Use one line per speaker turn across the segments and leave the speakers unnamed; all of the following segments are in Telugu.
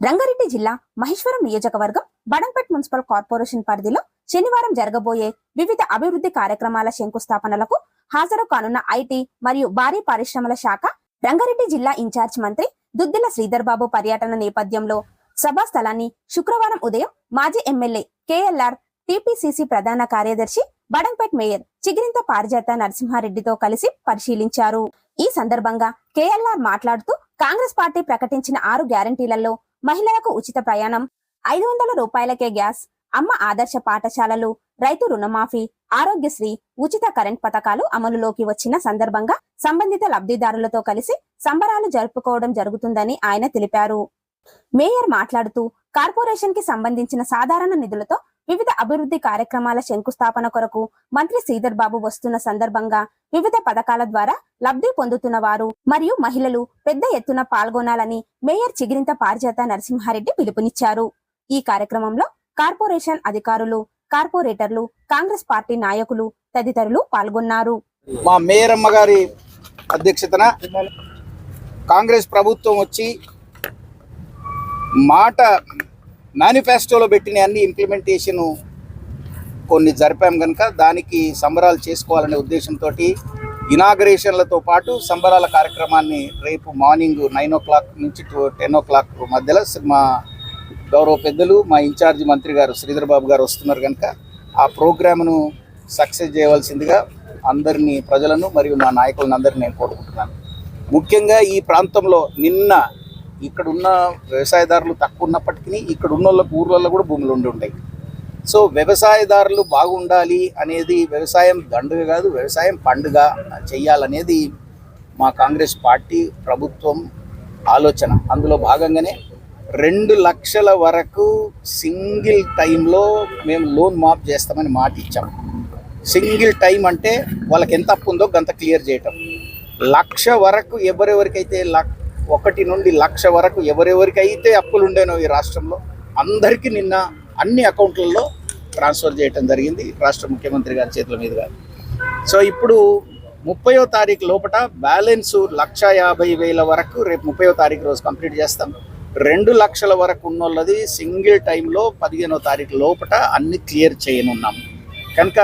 రంగారెడ్డి జిల్లా మహేశ్వరం నియోజకవర్గం బడంపేట్ మున్సిపల్ కార్పొరేషన్ పరిధిలో శనివారం జరగబోయే వివిధ అభివృద్ధి కార్యక్రమాల శంకుస్థాపనలకు హాజరు కానున్న ఐటీ మరియు భారీ పరిశ్రమల శాఖ రంగారెడ్డి జిల్లా ఇన్ఛార్జ్ మంత్రి దుద్దిల శ్రీధర్ బాబు పర్యటన నేపథ్యంలో సభా స్థలాన్ని శుక్రవారం ఉదయం మాజీ ఎమ్మెల్యే కేఎల్ఆర్ టిపిసిసి ప్రధాన కార్యదర్శి బడంపేట్ మేయర్ చిగిరింత పారిజాత నరసింహారెడ్డితో కలిసి పరిశీలించారు. ఈ సందర్భంగా కేఎల్ఆర్ మాట్లాడుతూ కాంగ్రెస్ పార్టీ ప్రకటించిన ఆరు గ్యారంటీలలో మహిళలకు ఉచిత ప్రయాణం ఐదు వందల రూపాయలకే గ్యాస్ అమ్మ ఆదర్శ పాఠశాలలు రైతు రుణమాఫీ ఆరోగ్యశ్రీ ఉచిత కరెంట్ పథకాలు అమలులోకి వచ్చిన సందర్భంగా సంబంధిత లబ్ధిదారులతో కలిసి సంబరాలు జరుపుకోవడం జరుగుతుందని ఆయన తెలిపారు. మేయర్ మాట్లాడుతూ కార్పొరేషన్కి సంబంధించిన సాధారణ నిధులతో వివిధ అభివృద్ధి కార్యక్రమాల శంకుస్థాపన కొరకు మంత్రి శ్రీధర్ బాబు వస్తున్న సందర్భంగా వివిధ పథకాల ద్వారా లబ్ధి పొందుతున్న వారు మరియు మహిళలు పెద్ద ఎత్తున పాల్గొనాలని మేయర్ చిగిరింత పారిజాత నరసింహారెడ్డి పిలుపునిచ్చారు. ఈ కార్యక్రమంలో కార్పొరేషన్ అధికారులు కార్పొరేటర్లు కాంగ్రెస్ పార్టీ నాయకులు తదితరులు పాల్గొన్నారు.
మా మేయరమ్మ గారి అధ్యక్షతన కాంగ్రెస్ ప్రభుత్వం వచ్చి మాట మేనిఫెస్టోలో పెట్టిన అన్ని ఇంప్లిమెంటేషన్ కొన్ని జరిపాం కనుక దానికి సంబరాలు చేసుకోవాలనే ఉద్దేశంతో ఇనాగరేషన్లతో పాటు సంబరాల కార్యక్రమాన్ని రేపు మార్నింగ్ నైన్ ఓ క్లాక్ నుంచి టెన్ ఓ క్లాక్ మధ్యలో మా గౌరవ పెద్దలు మా ఇన్ఛార్జి మంత్రి గారు శ్రీధర్ బాబు గారు వస్తున్నారు కనుక ఆ ప్రోగ్రామ్ను సక్సెస్ చేయవలసిందిగా అందరినీ ప్రజలను మరియు మా నాయకులను అందరినీ నేను కోరుకుంటున్నాను. ముఖ్యంగా ఈ ప్రాంతంలో నిన్న ఇక్కడ ఉన్న వ్యవసాయదారులు తక్కువ ఉన్నప్పటికీ ఇక్కడ ఉన్న వాళ్ళకు ఊర్లలో కూడా భూములు ఉండి ఉంటాయి. సో వ్యవసాయదారులు బాగుండాలి అనేది వ్యవసాయం దండుగ కాదు వ్యవసాయం పండుగ చెయ్యాలనేది మా కాంగ్రెస్ పార్టీ ప్రభుత్వం ఆలోచన. అందులో భాగంగానే రెండు లక్షల వరకు సింగిల్ టైంలో మేము లోన్ మాఫ్ చేస్తామని మాట ఇచ్చాం. సింగిల్ టైం అంటే వాళ్ళకి ఎంత అప్పు ఉందో గంత క్లియర్ చేయటం. లక్ష వరకు ఎవరెవరికైతే లక్ ఒకటి నుండి లక్ష వరకు ఎవరెవరికైతే అప్పులు ఉండేనో ఈ రాష్ట్రంలో అందరికీ నిన్న అన్ని అకౌంట్లలో ట్రాన్స్ఫర్ చేయటం జరిగింది రాష్ట్ర ముఖ్యమంత్రి గారి చేతుల మీదుగా. సో ఇప్పుడు ముప్పయో తారీఖు లోపల బ్యాలెన్స్ లక్ష యాభై వేల వరకు రేపు ముప్పయో తారీఖు రోజు కంప్లీట్ చేస్తాం. రెండు లక్షల వరకు ఉన్నోళ్ళది సింగిల్ టైంలో పదిహేనో తారీఖు లోపల అన్ని క్లియర్ చేయనున్నాం. కనుక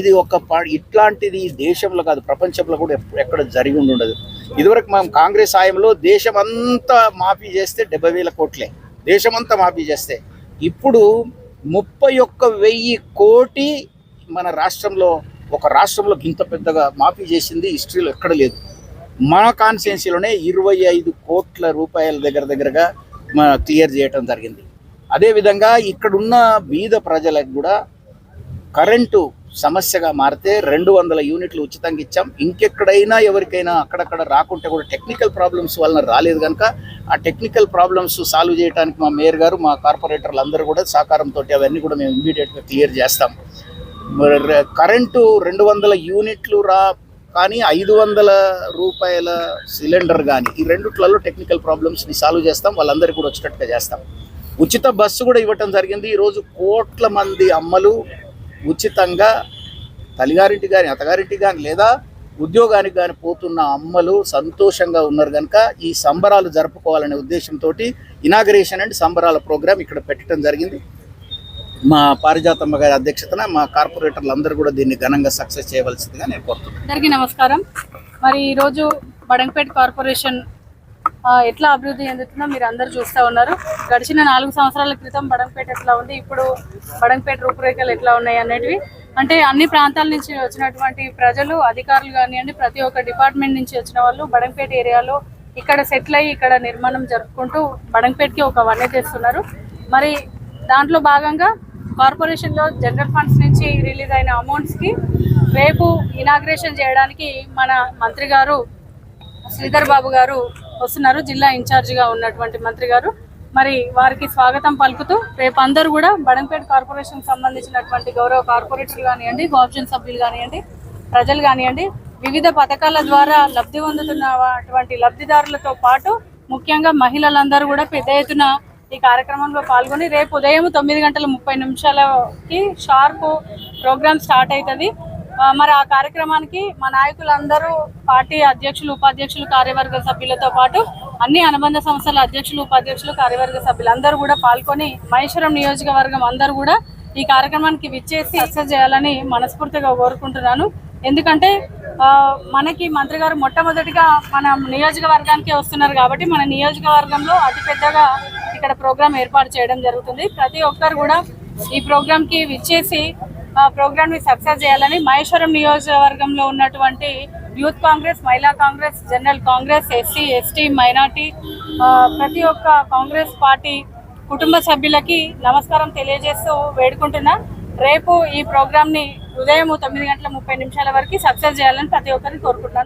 ఇది ఒక ఇట్లాంటిది దేశంలో కాదు ప్రపంచంలో కూడా ఎక్కడ జరిగి ఉండదు. ఇదివరకు మనం కాంగ్రెస్ హాయంలో దేశమంతా మాఫీ చేస్తే డెబ్బై వేల కోట్లే. దేశమంతా మాఫీ చేస్తే. ఇప్పుడు ముప్పై ఒక్క వెయ్యి కోటి మన రాష్ట్రంలో ఒక రాష్ట్రంలో ఇంత పెద్దగా మాఫీ చేసింది హిస్టరీలో ఎక్కడ లేదు. మన కాన్స్టిట్యున్సీలోనే ఇరవై ఐదు కోట్ల రూపాయల దగ్గర దగ్గరగా క్లియర్ చేయటం జరిగింది. అదేవిధంగా ఇక్కడున్న బీద ప్రజలకు కూడా కరెంటు సమస్యగా మారితే రెండు వందల యూనిట్లు ఉచితంగా ఇచ్చాం. ఇంకెక్కడైనా ఎవరికైనా అక్కడక్కడ రాకుంటే కూడా టెక్నికల్ ప్రాబ్లమ్స్ వలన రాలేదు కనుక ఆ టెక్నికల్ ప్రాబ్లమ్స్ సాల్వ్ చేయడానికి మా మేయర్ గారు మా కార్పొరేటర్లు అందరూ కూడా సహకారంతో అవన్నీ కూడా మేము ఇమీడియట్గా క్లియర్ చేస్తాం. కరెంటు రెండు వందల యూనిట్లు రా కానీ ఐదు వందల రూపాయల సిలిండర్ కానీ ఈ రెండుట్లలో టెక్నికల్ ప్రాబ్లమ్స్ని సాల్వ్ చేస్తాం. వాళ్ళందరికీ కూడా వచ్చేటట్టుగా చేస్తాం. ఉచిత బస్సు కూడా ఇవ్వటం జరిగింది. ఈరోజు కోట్ల మంది అమ్మలు ఉచితంగా తల్లిగారింటి కానీ అత్తగారింటికి కానీ లేదా ఉద్యోగానికి కానీ పోతున్న అమ్మలు సంతోషంగా ఉన్నారు కనుక ఈ సంబరాలు జరుపుకోవాలనే ఉద్దేశంతో ఇనాగరేషన్ అండ్ సంబరాల ప్రోగ్రాం ఇక్కడ పెట్టడం జరిగింది. మా పారిజాతమ్మ గారి అధ్యక్షతన మా కార్పొరేటర్లు అందరూ కూడా దీన్ని ఘనంగా సక్సెస్ చేయవలసిందిగా నేను కోరుతున్నాను.
అందరికీ నమస్కారం. మరి ఈరోజు బడంపేట కార్పొరేషన్ ఎట్లా అభివృద్ధి చెందుతుందో మీరు అందరు చూస్తూ ఉన్నారు. గడిచిన నాలుగు సంవత్సరాల క్రితం బడంపేట ఎట్లా ఉంది? ఇప్పుడు బడంపేట రూపురేఖలు ఎట్లా ఉన్నాయి అనేటివి. అంటే అన్ని ప్రాంతాల నుంచి వచ్చినటువంటి ప్రజలు అధికారులు కానివ్వండి ప్రతి ఒక్క డిపార్ట్మెంట్ నుంచి వచ్చిన వాళ్ళు బడంపేట ఏరియాలో ఇక్కడ సెటిల్ అయ్యి ఇక్కడ నిర్మాణం జరుపుకుంటూ బడంపేట్కి ఒక వన్నె తెస్తున్నారు మరి దాంట్లో భాగంగా కార్పొరేషన్లో జనరల్ ఫండ్స్ నుంచి రిలీజ్ అయిన అమౌంట్స్కి రేపు ఇనాగ్రేషన్ చేయడానికి మన మంత్రి గారు శ్రీధర్ బాబు గారు వస్తున్నారు. జిల్లా ఇన్ఛార్జిగా ఉన్నటువంటి మంత్రి గారు. మరి వారికి స్వాగతం పలుకుతూ రేపు అందరూ కూడా బడంపేట కార్పొరేషన్ సంబంధించినటువంటి గౌరవ కార్పొరేటర్లు కానివ్వండి కోఆప్షన్ సభ్యులు కానివ్వండి ప్రజలు కానివ్వండి వివిధ పథకాల ద్వారా లబ్ధి పొందుతున్నటువంటి లబ్ధిదారులతో పాటు ముఖ్యంగా మహిళలందరూ కూడా పెద్ద ఎత్తున ఈ కార్యక్రమంలో పాల్గొని రేపు ఉదయం తొమ్మిది గంటల ముప్పై నిమిషాలకి షార్ప్ ప్రోగ్రామ్ స్టార్ట్ అవుతుంది. మరి ఆ కార్యక్రమానికి మా నాయకులందరూ పార్టీ అధ్యక్షులు ఉపాధ్యక్షులు కార్యవర్గ సభ్యులతో పాటు అన్ని అనుబంధ సంస్థల అధ్యక్షులు ఉపాధ్యక్షులు కార్యవర్గ సభ్యులు అందరూ కూడా పాల్గొని మహేశ్వరం నియోజకవర్గం అందరూ కూడా ఈ కార్యక్రమానికి విచ్చేసి సక్సెస్ చేయాలని మనస్ఫూర్తిగా కోరుకుంటున్నాను. ఎందుకంటే మనకి మంత్రి గారు మొట్టమొదటిగా మన నియోజకవర్గానికి వస్తున్నారు కాబట్టి మన నియోజకవర్గంలో అతిపెద్దగా ఇక్కడ ప్రోగ్రాం ఏర్పాటు చేయడం జరుగుతుంది. ప్రతి ఒక్కరు కూడా ఈ ప్రోగ్రాంకి విచ్చేసి ఆ ప్రోగ్రామ్ని సక్సెస్ చేయాలని మహేశ్వరం నియోజకవర్గంలో ఉన్నటువంటి యూత్ కాంగ్రెస్ మహిళా Congress general Congress SC ST minority ప్రతి ఒక్క కాంగ్రెస్ పార్టీ కుటుంబ సభ్యులకి నమస్కారం తెలియజేస్తూ వేడుకుంటున్నా. రేపు ఈ ప్రోగ్రామ్ని ఉదయం తొమ్మిది గంటల ముప్పై నిమిషాల వరకు సక్సెస్ చేయాలని ప్రతి ఒక్కరిని కోరుకుంటున్నాను.